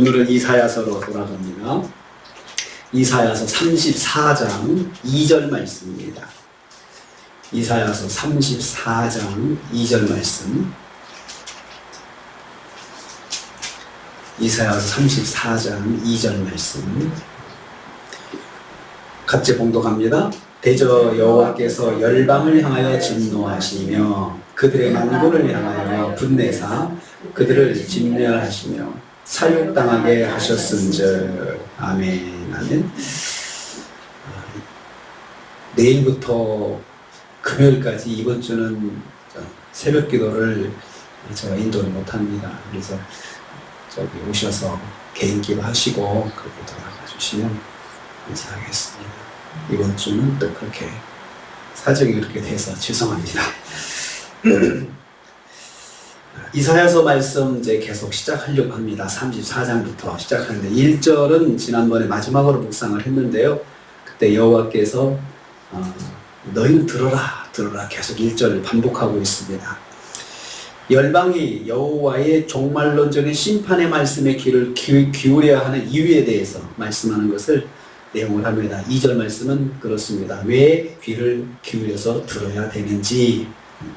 오늘은 이사야서로 돌아갑니다. 이사야서 34장 2절 말씀입니다. 이사야서 34장 2절 말씀. 이사야서 34장 2절 말씀. 같이 봉독합니다. 대저 여호와께서 열방을 향하여 진노하시며 그들의 만군을 향하여 분내사 그들을 진멸하시며 사육당하게 하셨은즉 아멘 아멘 아, 내일부터 금요일까지 이번 주는 새벽 기도를 제가 인도를 못합니다. 그래서 저기 오셔서 개인 기도 하시고 그렇게 돌아가 주시면 감사하겠습니다. 이번 주는 또 그렇게 사정이 그렇게 돼서 죄송합니다. 이사야서 말씀 이제 계속 시작하려고 합니다. 34장부터 시작하는데 1절은 지난번에 마지막으로 묵상을 했는데요. 그때 여호와께서 어, 너희는 들어라 들어라 계속 1절을 반복하고 있습니다. 열방이 여호와의 종말론적인 심판의 말씀에 귀를 기, 기울여야 하는 이유에 대해서 말씀하는 것을 내용을 합니다. 2절 말씀은 그렇습니다. 왜 귀를 기울여서 들어야 되는지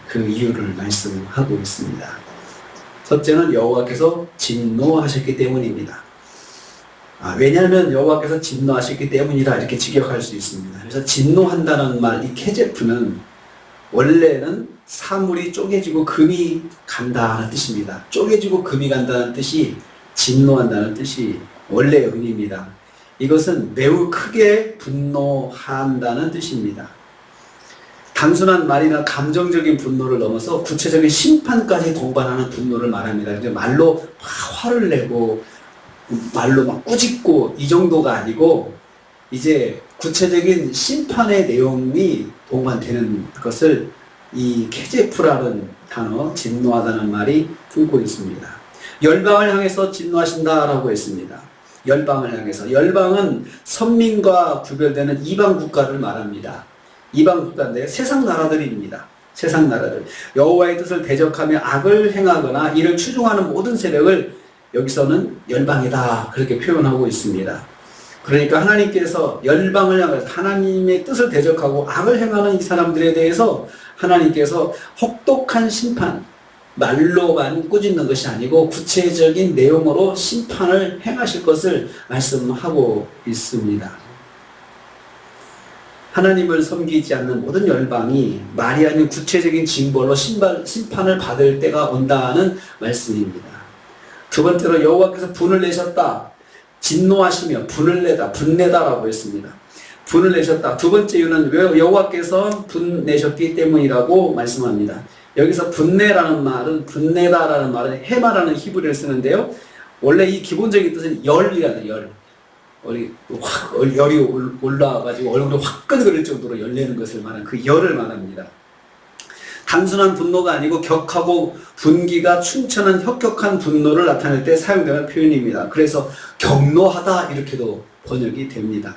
그 이유를 말씀하고 있습니다. 첫째는 여호와께서 진노하셨기 때문입니다. 아, 왜냐하면 여호와께서 진노하셨기 때문이라 이렇게 직역할 수 있습니다. 그래서 진노한다는 말, 이 케제프는 원래는 사물이 쪼개지고 금이 간다는 뜻입니다. 쪼개지고 금이 간다는 뜻이 진노한다는 뜻이 원래의 의미입니다. 이것은 매우 크게 분노한다는 뜻입니다. 단순한 말이나 감정적인 분노를 넘어서 구체적인 심판까지 동반하는 분노를 말합니다. 이제 말로 막 화를 내고 말로 막 꾸짖고 이 정도가 아니고 이제 구체적인 심판의 내용이 동반되는 것을 이 케제프라는 단어, 진노하다는 말이 품고 있습니다. 열방을 향해서 진노하신다라고 했습니다. 열방을 향해서. 열방은 선민과 구별되는 이방 국가를 말합니다. 이방 국가인데 세상 나라들입니다. 세상 나라들. 여호와의 뜻을 대적하며 악을 행하거나 이를 추종하는 모든 세력을 여기서는 열방이다. 그렇게 표현하고 있습니다. 그러니까 하나님께서 열방을 향해서 하나님의 뜻을 대적하고 악을 행하는 이 사람들에 대해서 하나님께서 혹독한 심판, 말로만 꾸짖는 것이 아니고 구체적인 내용으로 심판을 행하실 것을 말씀하고 있습니다. 하나님을 섬기지 않는 모든 열방이 말이 아닌 구체적인 징벌로 신발, 심판을 받을 때가 온다는 말씀입니다. 두 번째로 여호와께서 분을 내셨다. 진노하시며 분을 내다, 분내다라고 했습니다. 분을 내셨다. 두 번째 이유는 왜 여호와께서 분 내셨기 때문이라고 말씀합니다. 여기서 분내라는 말은 분내다라는 말은 해마라는 히브리를 쓰는데요. 원래 이 기본적인 뜻은 열이라는 열. 우리 확 열이 올라와가지고 얼굴이 화끈거릴 정도로 열내는 것을 말하는 그 열을 말합니다. 단순한 분노가 아니고 격하고 분기가 충천한 혁격한 분노를 나타낼 때 사용되는 표현입니다. 그래서 경노하다 이렇게도 번역이 됩니다.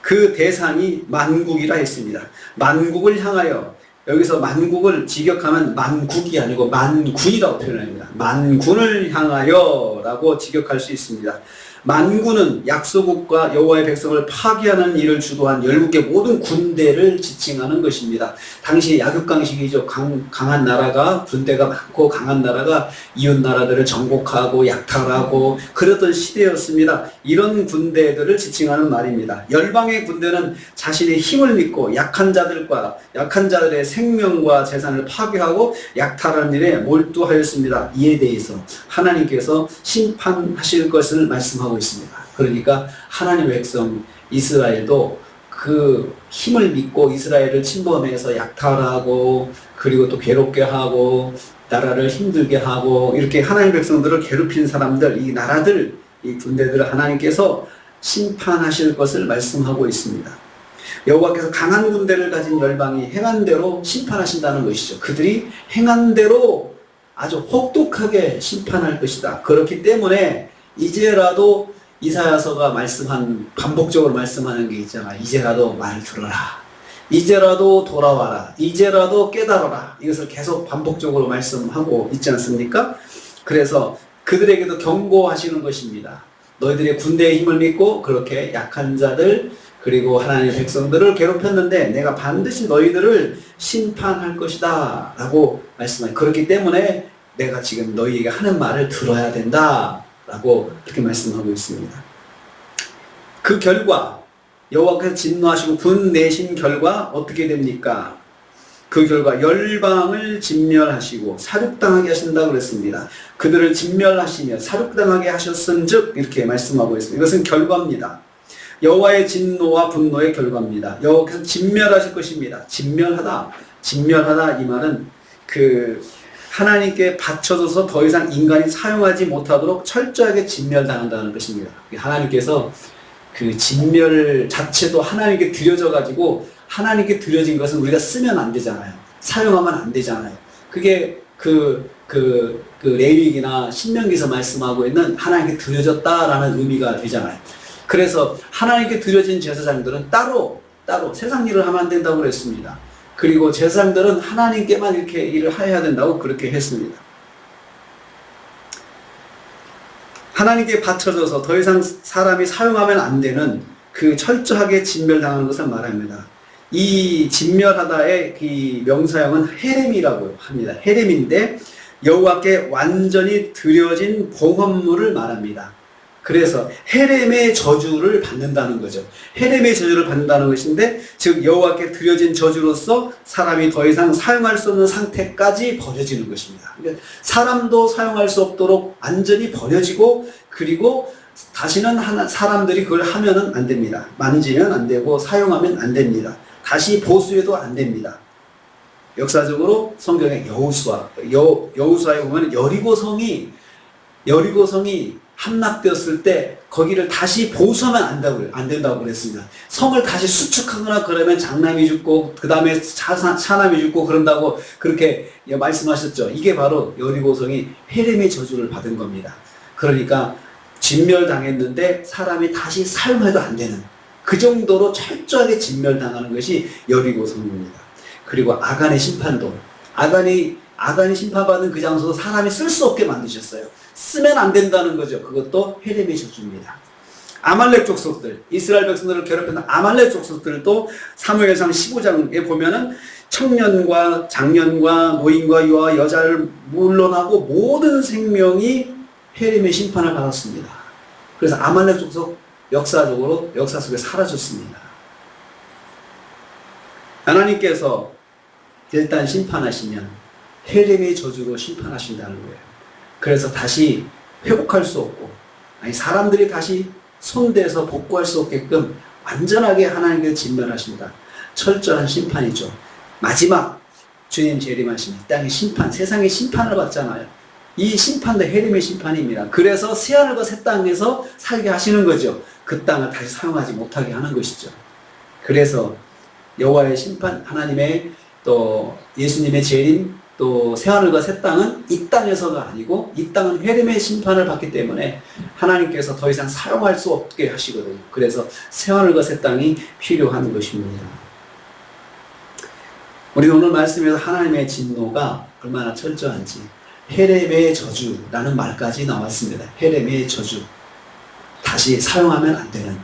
그 대상이 만국이라 했습니다. 만국을 향하여 여기서 만국을 직역하면 만국이 아니고 만군이라고 표현합니다. 만군을 향하여라고 직역할 수 있습니다. 만군은 약소국과 여호와의 백성을 파괴하는 일을 주도한 열국의 모든 군대를 지칭하는 것입니다. 당시 약육강식이죠. 강, 강한 나라가 군대가 많고 강한 나라가 이웃 나라들을 정복하고 약탈하고 그랬던 시대였습니다. 이런 군대들을 지칭하는 말입니다. 열방의 군대는 자신의 힘을 믿고 약한 자들과 약한 자들의 생명과 재산을 파괴하고 약탈하는 일에 몰두하였습니다. 이에 대해서 하나님께서 심판하실 것을 말씀하고 있습니다. 그러니까 하나님의 백성 이스라엘도 그 힘을 믿고 이스라엘을 침범해서 약탈하고 그리고 또 괴롭게 하고 나라를 힘들게 하고 이렇게 하나님 백성들을 괴롭힌 사람들 이 나라들 이 군대들을 하나님께서 심판하실 것을 말씀하고 있습니다. 여호와께서 강한 군대를 가진 열방이 행한 대로 심판하신다는 것이죠. 그들이 행한 대로 아주 혹독하게 심판할 것이다. 그렇기 때문에 이제라도 이사야서가 말씀한 반복적으로 말씀하는 게 있잖아. 이제라도 말 들어라. 이제라도 돌아와라. 이제라도 깨달아라. 이것을 계속 반복적으로 말씀하고 있지 않습니까? 그래서 그들에게도 경고하시는 것입니다. 너희들이 군대의 힘을 믿고 그렇게 약한 자들 그리고 하나님의 백성들을 괴롭혔는데 내가 반드시 너희들을 심판할 것이다 라고 말씀하니 그렇기 때문에 내가 지금 너희에게 하는 말을 들어야 된다 라고 그렇게 말씀하고 있습니다. 그 결과 여호와께서 진노하시고 분 내신 결과 어떻게 됩니까? 그 결과 열방을 진멸하시고 사륙당하게 하신다고 그랬습니다. 그들을 진멸하시며 사륙당하게 하셨은즉 이렇게 말씀하고 있습니다. 이것은 결과입니다. 여호와의 진노와 분노의 결과입니다. 여호와께서 진멸하실 것입니다. 진멸하다, 진멸하다 이 말은 그 하나님께 바쳐져서 더 이상 인간이 사용하지 못하도록 철저하게 진멸당한다는 것입니다. 하나님께서 그 진멸 자체도 하나님께 드려져 가지고 하나님께 드려진 것은 우리가 쓰면 안 되잖아요. 사용하면 안 되잖아요. 그게 그, 그, 그 레위기나 신명기에서 말씀하고 있는 하나님께 드려졌다라는 의미가 되잖아요. 그래서 하나님께 드려진 제사장들은 따로, 따로 세상 일을 하면 안 된다고 그랬습니다. 그리고 제사장들은 하나님께만 이렇게 일을 해야 된다고 그렇게 했습니다. 하나님께 바쳐져서 더 이상 사람이 사용하면 안 되는 그 철저하게 진멸당하는 것을 말합니다. 이 진멸하다의 이 명사형은 헤렘이라고 합니다. 헤렘인데 여호와께 완전히 드려진 봉헌물을 말합니다. 그래서 헤렘의 저주를 받는다는 거죠. 헤렘의 저주를 받는다는 것인데 즉 여호와께 드려진 저주로서 사람이 더 이상 사용할 수 없는 상태까지 버려지는 것입니다. 그러니까 사람도 사용할 수 없도록 완전히 버려지고 그리고 다시는 하나, 사람들이 그걸 하면은 안 됩니다. 만지면 안 되고 사용하면 안 됩니다. 다시 보수해도 안 됩니다. 역사적으로 성경에 여우수아, 여, 여우수아에 보면 여리고성이, 여리고성이 함락되었을 때 거기를 다시 보수하면 안 된다고, 안 된다고 그랬습니다. 성을 다시 수축하거나 그러면 장남이 죽고, 그 다음에 차남이 죽고 그런다고 그렇게 말씀하셨죠. 이게 바로 여리고성이 헤렘의 저주를 받은 겁니다. 그러니까 진멸당했는데 사람이 다시 사용해도 안 되는 그 정도로 철저하게 진멸당하는 것이 여리고 성입니다. 그리고 아간의 심판도 아간이 아간이 심판받은 그 장소도 사람이 쓸 수 없게 만드셨어요. 쓰면 안 된다는 거죠. 그것도 헤렘의 저주입니다. 아말렉 족속들, 이스라엘 백성들을 괴롭히는 아말렉 족속들도 사무엘상 15장에 보면은 청년과 장년과 노인과 유아 여자를 물러나고 모든 생명이 헤렘의 심판을 받았습니다. 그래서 아말렉 족속 역사적으로 역사 속에 사라졌습니다. 하나님께서 일단 심판하시면 헤렘의 저주로 심판하신다는 거예요. 그래서 다시 회복할 수 없고 아니 사람들이 다시 손대서 복구할 수 없게끔 완전하게 하나님께서 진멸하신다. 철저한 심판이죠. 마지막 주님 재림하신 이 땅의 심판, 세상의 심판을 받잖아요. 이 심판도 헤림의 심판입니다. 그래서 새하늘과 새 땅에서 살게 하시는 거죠. 그 땅을 다시 사용하지 못하게 하는 것이죠. 그래서 여호와의 심판, 하나님의 또 예수님의 재림, 또 새하늘과 새 땅은 이 땅에서가 아니고 이 땅은 회림의 심판을 받기 때문에 하나님께서 더 이상 사용할 수 없게 하시거든요. 그래서 새하늘과 새 땅이 필요한 것입니다. 우리 오늘 말씀에서 하나님의 진노가 얼마나 철저한지 헤렘의 저주라는 말까지 나왔습니다. 헤렘의 저주. 다시 사용하면 안 되는.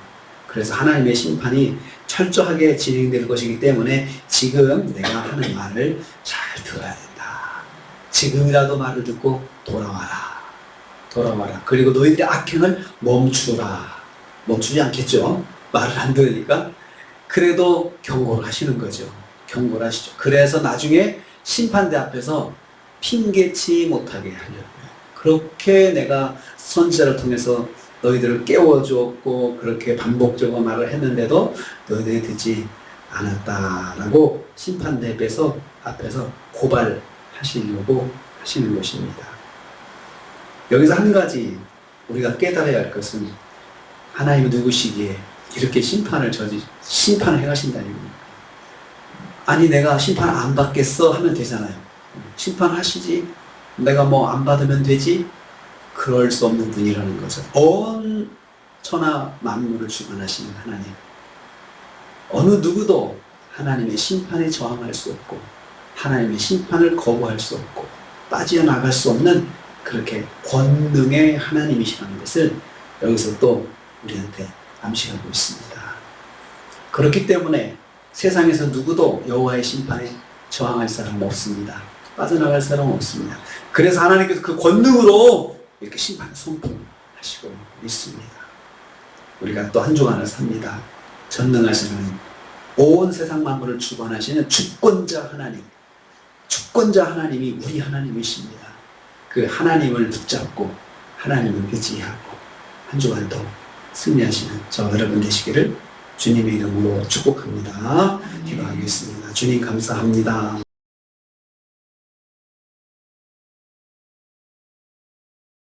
그래서 하나님의 심판이 철저하게 진행될 것이기 때문에 지금 내가 하는 말을 잘 들어야 된다. 지금이라도 말을 듣고 돌아와라. 돌아와라. 그리고 너희들의 악행을 멈추라. 멈추지 않겠죠? 말을 안 들으니까. 그래도 경고를 하시는 거죠. 경고를 하시죠. 그래서 나중에 심판대 앞에서 핑계치 못하게 하려고요. 그렇게 내가 선지자를 통해서 너희들을 깨워주었고 그렇게 반복적으로 말을 했는데도 너희들이 듣지 않았다라고 심판대 앞에서 앞에서 고발 하시려고 하시는 것입니다. 여기서 한 가지 우리가 깨달아야 할 것은 하나님이 누구시기에 이렇게 심판을 저지 심판을 행하신다는 겁니다. 아니 내가 심판 안 받겠어 하면 되잖아요. 심판하시지. 내가 뭐 안 받으면 되지. 그럴 수 없는 분이라는 거죠. 온 천하 만물을 주관하시는 하나님. 어느 누구도 하나님의 심판에 저항할 수 없고 하나님의 심판을 거부할 수 없고 빠져나갈 수 없는 그렇게 권능의 하나님이시라는 것을 여기서 또 우리한테 암시하고 있습니다. 그렇기 때문에 세상에서 누구도 여호와의 심판에 저항할 사람 없습니다. 빠져나갈 사람 없습니다. 그래서 하나님께서 그 권능으로 이렇게 심판을 선포하시고 있습니다. 우리가 또 한 주간을 삽니다. 전능하시는 온 세상 만물을 주관하시는 주권자 하나님. 주권자 하나님이 우리 하나님이십니다. 그 하나님을 붙잡고 하나님을 의지하고 한 주간도 승리하시는 저 여러분 되시기를 주님의 이름으로 축복합니다. 기도하겠습니다. 주님 감사합니다.